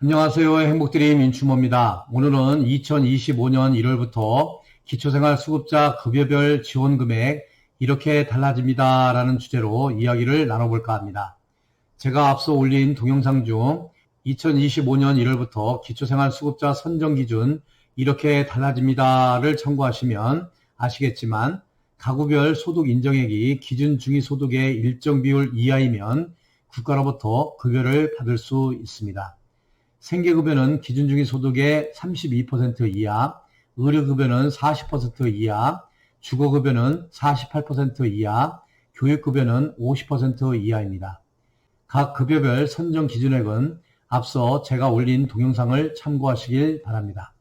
안녕하세요. 행복드림 인추모입니다. 오늘은 2025년 1월부터 기초생활수급자 급여별 지원금액 이렇게 달라집니다. 라는 주제로 이야기를 나눠볼까 합니다. 제가 앞서 올린 동영상 중 2025년 1월부터 기초생활수급자 선정기준 이렇게 달라집니다를 참고하시면 아시겠지만 가구별 소득 인정액이 기준 중위 소득의 일정 비율 이하이면 국가로부터 급여를 받을 수 있습니다. 생계급여는 기준 중위 소득의 32% 이하, 의료급여는 40% 이하, 주거급여는 48% 이하, 교육급여는 50% 이하입니다. 각 급여별 선정 기준액은 앞서 제가 올린 동영상을 참고하시길 바랍니다.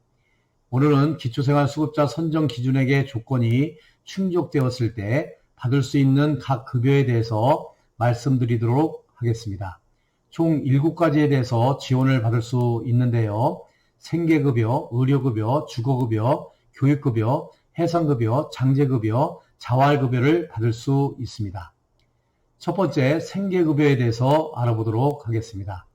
오늘은 기초생활수급자 선정 기준액의 조건이 충족되었을 때 받을 수 있는 각 급여에 대해서 말씀드리도록 하겠습니다. 총 7가지에 대해서 지원을 받을 수 있는데요. 생계급여, 의료급여, 주거급여, 교육급여, 해상급여, 장제급여, 자활급여를 받을 수 있습니다. 첫 번째 생계급여에 대해서 알아보도록 하겠습니다.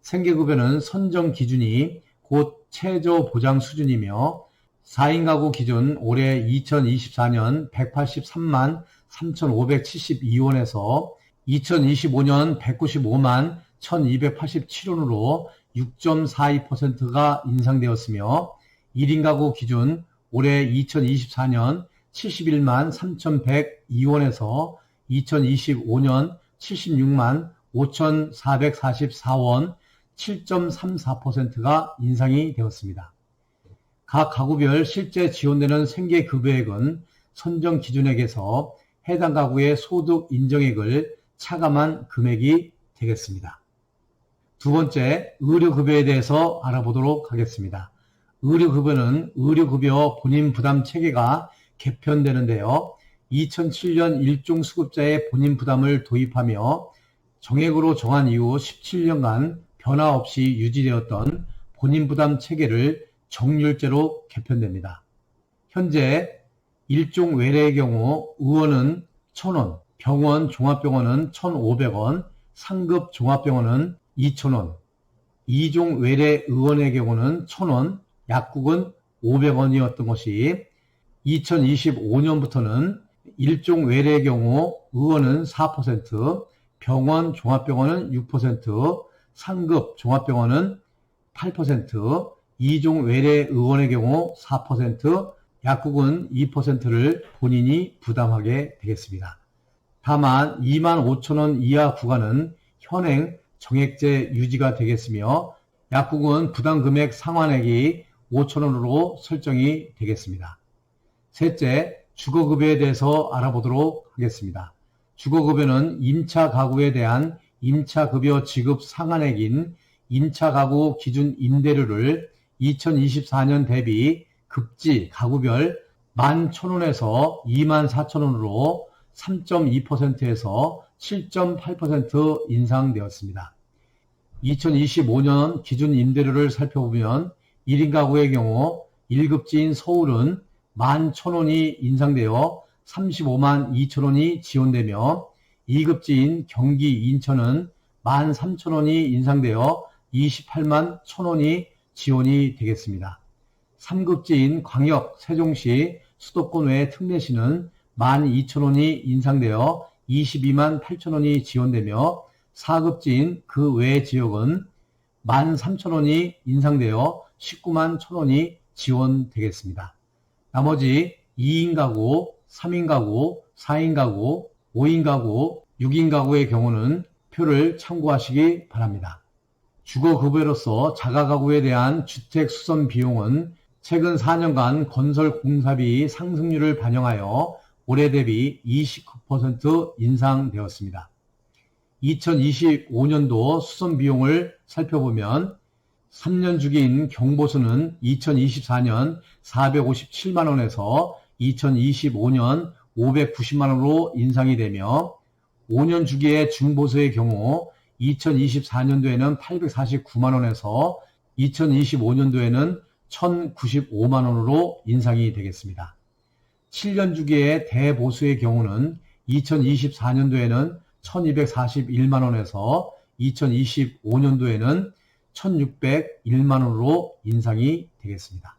생계급여는 선정 기준이 곧 최저 보장 수준이며 4인 가구 기준 올해 2024년 183만 3,572원에서 2025년 195만 1,287원으로 6.42%가 인상되었으며 1인 가구 기준 올해 2024년 71만 3,102원에서 2025년 76만 5,444원 7.34%가 인상이 되었습니다. 각 가구별 실제 지원되는 생계급여액은 선정 기준액에서 해당 가구의 소득 인정액을 차감한 금액이 되겠습니다. 두 번째, 의료급여에 대해서 알아보도록 하겠습니다. 의료급여는 의료급여 본인 부담 체계가 개편되는데요. 2007년 일종 수급자의 본인 부담을 도입하며 정액으로 정한 이후 17년간 변화 없이 유지되었던 본인 부담 체계를 정률제로 개편됩니다. 현재 일종 외래의 경우 의원은 1,000원, 병원 종합병원은 1,500원, 상급 종합병원은 2,000원, 2종 외래 의원의 경우는 1,000원, 약국은 500원이었던 것이 2025년부터는 일종 외래의 경우 의원은 4%, 병원 종합병원은 6%, 상급 종합병원은 8%, 2종 외래 의원의 경우 4%, 약국은 2%를 본인이 부담하게 되겠습니다. 다만 2만 5천 원 이하 구간은 현행 정액제 유지가 되겠으며 약국은 부담 금액 상환액이 5천 원으로 설정이 되겠습니다. 셋째, 주거급여에 대해서 알아보도록 하겠습니다. 주거급여는 임차 가구에 대한 임차급여 지급 상한액인 임차가구 기준 임대료를 2024년 대비 급지 가구별 11,000원에서 24,000원으로 3.2%에서 7.8% 인상되었습니다. 2025년 기준 임대료를 살펴보면 1인 가구의 경우 1급지인 서울은 11,000원이 인상되어 35만 2천원이 지원되며 2급지인 경기 인천은 13,000원이 인상되어 28만 1천원이 지원이 되겠습니다. 3급지인 광역 세종시 수도권 외 특례시는 12,000원이 인상되어 22만 8천 원이 지원되며 4급지인 그 외 지역은 13,000원이 인상되어 19만 1천 원이 지원되겠습니다. 나머지 2인 가구, 3인 가구, 4인 가구, 5인 가구, 6인 가구의 경우는 표를 참고하시기 바랍니다. 주거급여로서 자가가구에 대한 주택 수선 비용은 최근 4년간 건설 공사비 상승률을 반영하여 올해 대비 29% 인상되었습니다. 2025년도 수선 비용을 살펴보면 3년 주기인 경보수는 2024년 457만 원에서 2025년 590만 원으로 인상이 되며 5년 주기의 중보수의 경우 2024년도에는 849만 원에서 2025년도에는 1095만 원으로 인상이 되겠습니다. 7년 주기의 대보수의 경우는 2024년도에는 1241만 원에서 2025년도에는 1601만 원으로 인상이 되겠습니다.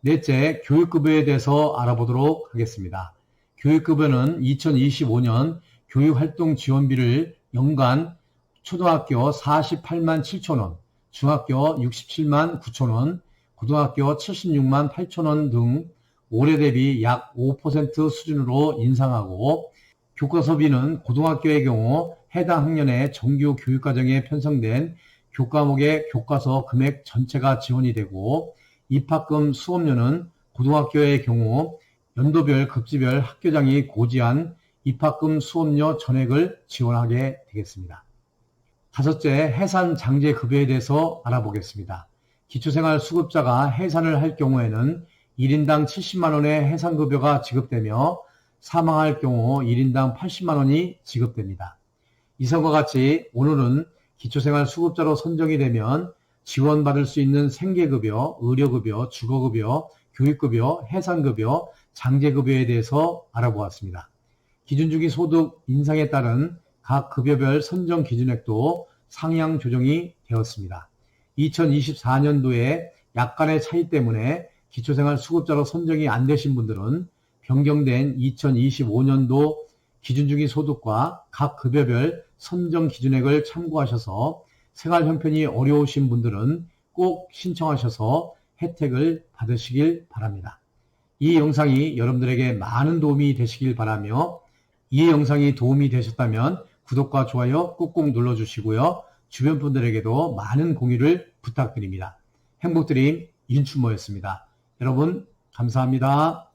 넷째, 교육급여에 대해서 알아보도록 하겠습니다. 교육급여는 2025년 교육활동 지원비를 연간 초등학교 48만 7천 원, 중학교 67만 9천 원, 고등학교 76만 8천 원 등 올해 대비 약 5% 수준으로 인상하고 교과서비는 고등학교의 경우 해당 학년의 정규 교육과정에 편성된 교과목의 교과서 금액 전체가 지원이 되고 입학금 수업료는 고등학교의 경우 연도별 급지별 학교장이 고지한 입학금 수업료 전액을 지원하게 되겠습니다. 다섯째, 해산 장제 급여에 대해서 알아보겠습니다. 기초생활 수급자가 해산을 할 경우에는 1인당 70만원의 해상급여가 지급되며 사망할 경우 1인당 80만원이 지급됩니다. 이성과 같이 오늘은 기초생활 수급자로 선정이 되면 지원받을 수 있는 생계급여, 의료급여, 주거급여, 교육급여, 해상급여, 장제급여에 대해서 알아보았습니다. 기준주기 소득 인상에 따른 각 급여별 선정 기준액도 상향 조정이 되었습니다. 2024년도에 약간의 차이 때문에 기초생활 수급자로 선정이 안 되신 분들은 변경된 2025년도 기준주기 소득과 각 급여별 선정 기준액을 참고하셔서 생활 형편이 어려우신 분들은 꼭 신청하셔서 혜택을 받으시길 바랍니다. 이 영상이 여러분들에게 많은 도움이 되시길 바라며 이 영상이 도움이 되셨다면 구독과 좋아요 꾹꾹 눌러주시고요. 주변 분들에게도 많은 공유를 부탁드립니다. 행복드림 윤춘모였습니다. 여러분 감사합니다.